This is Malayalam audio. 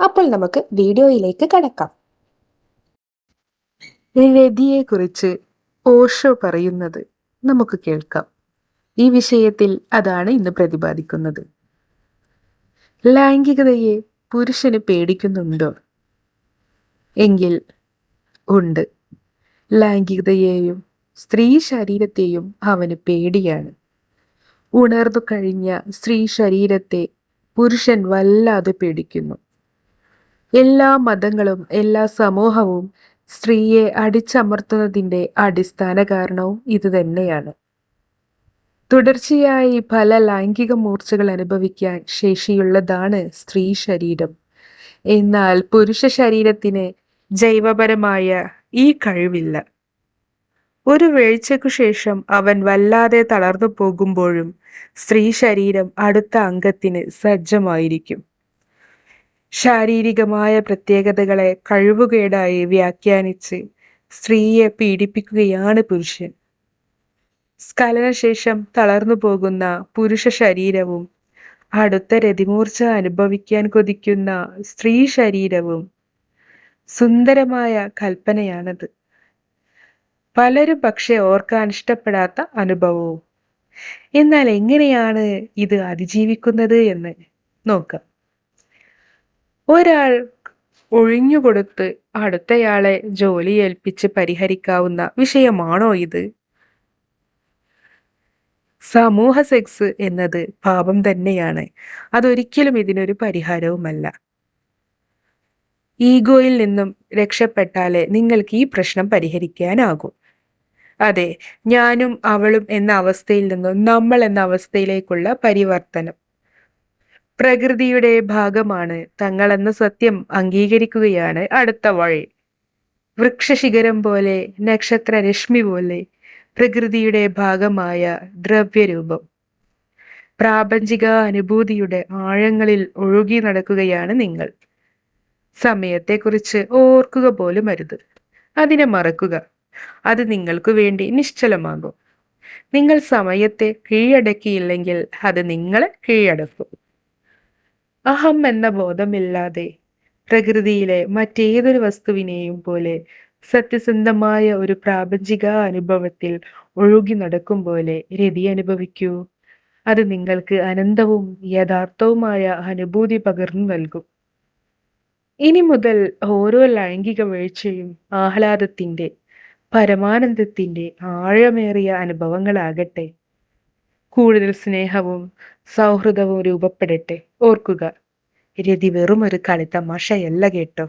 അപ്പോൾ നമുക്ക് വീഡിയോയിലേക്ക് കടക്കാം. രതിയെ കുറിച്ച് ഓഷോ പറയുന്നത് നമുക്ക് കേൾക്കാം. ഈ വിഷയത്തിൽ അതാണ് ഇന്ന് പ്രതിപാദിക്കുന്നത്. ലൈംഗികതയെ പുരുഷന് പേടിക്കുന്നുണ്ടോ? എങ്കിൽ ഉണ്ട്. ലൈംഗികതയെയും സ്ത്രീ ശരീരത്തെയും അവന് പേടിയാണ്. ഉണർന്നു കഴിഞ്ഞ സ്ത്രീ ശരീരത്തെ പുരുഷൻ വല്ലാതെ പേടിക്കുന്നു. എല്ലാ മതങ്ങളും എല്ലാ സമൂഹവും സ്ത്രീയെ അടിച്ചമർത്തുന്നതിന്റെ അടിസ്ഥാന കാരണവും ഇതുതന്നെയാണ് തുടർച്ചയായി പല ലൈംഗിക മൂർച്ചകൾ അനുഭവിക്കാൻ ശേഷിയുള്ളതാണ് സ്ത്രീ ശരീരം. എന്നാൽ പുരുഷ ശരീരത്തിന് ജൈവപരമായ ഈ കഴിവില്ല. ഒരു വീഴ്ചയ്ക്കു ശേഷം അവൻ വല്ലാതെ തളർന്നു പോകുമ്പോഴും സ്ത്രീ ശരീരം അടുത്ത അംഗത്തിന് സജ്ജമായിരിക്കും. ശാരീരികമായ പ്രത്യേകതകളെ കഴിവുകേടായി വ്യാഖ്യാനിച്ച് സ്ത്രീയെ പീഡിപ്പിക്കുകയാണ് പുരുഷൻ. സ്കലനശേഷം തളർന്നു പോകുന്ന പുരുഷ ശരീരവും അടുത്ത രതിമൂർച്ച അനുഭവിക്കാൻ കൊതിക്കുന്ന സ്ത്രീ ശരീരവും സുന്ദരമായ കൽപ്പനയാണത്. പലരും പക്ഷെ ഓർക്കാൻ ഇഷ്ടപ്പെടാത്ത അനുഭവവും. എന്നാൽ എങ്ങനെയാണ് ഇത് അതിജീവിക്കുന്നത് എന്ന് നോക്കാം. ഒരാൾ ഒഴിഞ്ഞുകൊടുത്ത് അടുത്തയാളെ ജോലി ഏൽപ്പിച്ച് പരിഹരിക്കാവുന്ന വിഷയമാണോ ഇത്? സമൂഹ സെക്സ് എന്നത് പാപം തന്നെയാണ്. അതൊരിക്കലും ഇതിനൊരു പരിഹാരവുമല്ല. ഈഗോയിൽ നിന്നും രക്ഷപ്പെട്ടാലേ നിങ്ങൾക്ക് ഈ പ്രശ്നം പരിഹരിക്കാനാകൂ. അതെ ഞാനും അവളും എന്ന അവസ്ഥയിൽ നിന്നും നമ്മൾ എന്ന അവസ്ഥയിലേക്കുള്ള പരിവർത്തനം. പ്രകൃതിയുടെ ഭാഗമാണ്. തങ്ങളെന്ന സത്യം അംഗീകരിക്കുകയാണ് അടുത്ത വഴി. വൃക്ഷശിഖരം പോലെ നക്ഷത്ര രശ്മി പോലെ പ്രകൃതിയുടെ ഭാഗമായ ദ്രവ്യരൂപം. പ്രാപഞ്ചിക അനുഭൂതിയുടെ ആഴങ്ങളിൽ ഒഴുകി നടക്കുകയാണ് നിങ്ങൾ. സമയത്തെക്കുറിച്ച് ഓർക്കുക പോലും അരുത്. അതിനെ മറക്കുക. അത് നിങ്ങൾക്കു വേണ്ടി നിശ്ചലമാകും. നിങ്ങൾ സമയത്തെ കീഴടക്കിയില്ലെങ്കിൽ അത് നിങ്ങളെ കീഴടക്കും. അഹം എന്ന ബോധമില്ലാതെ പ്രകൃതിയിലെ മറ്റേതൊരു വസ്തുവിനെയും പോലെ സത്യസന്ധമായ ഒരു പ്രാപഞ്ചിക അനുഭവത്തിൽ ഒഴുകി നടക്കും പോലെ രതി അനുഭവിക്കൂ. അത് നിങ്ങൾക്ക് അനന്തവും യഥാർത്ഥവുമായ അനുഭൂതി പകർന്നു നൽകും. ഇനി മുതൽ ഓരോ ലൈംഗിക വീഴ്ചയും ആഹ്ലാദത്തിന്റെ പരമാനന്ദത്തിന്റെ ആഴമേറിയ അനുഭവങ്ങളാകട്ടെ. കൂടുതൽ സ്നേഹവും സൗഹൃദവും രൂപപ്പെടട്ടെ. ഓർക്കുക രതി വെറുമൊരു കളിത്തമാശയല്ല കേട്ടോ.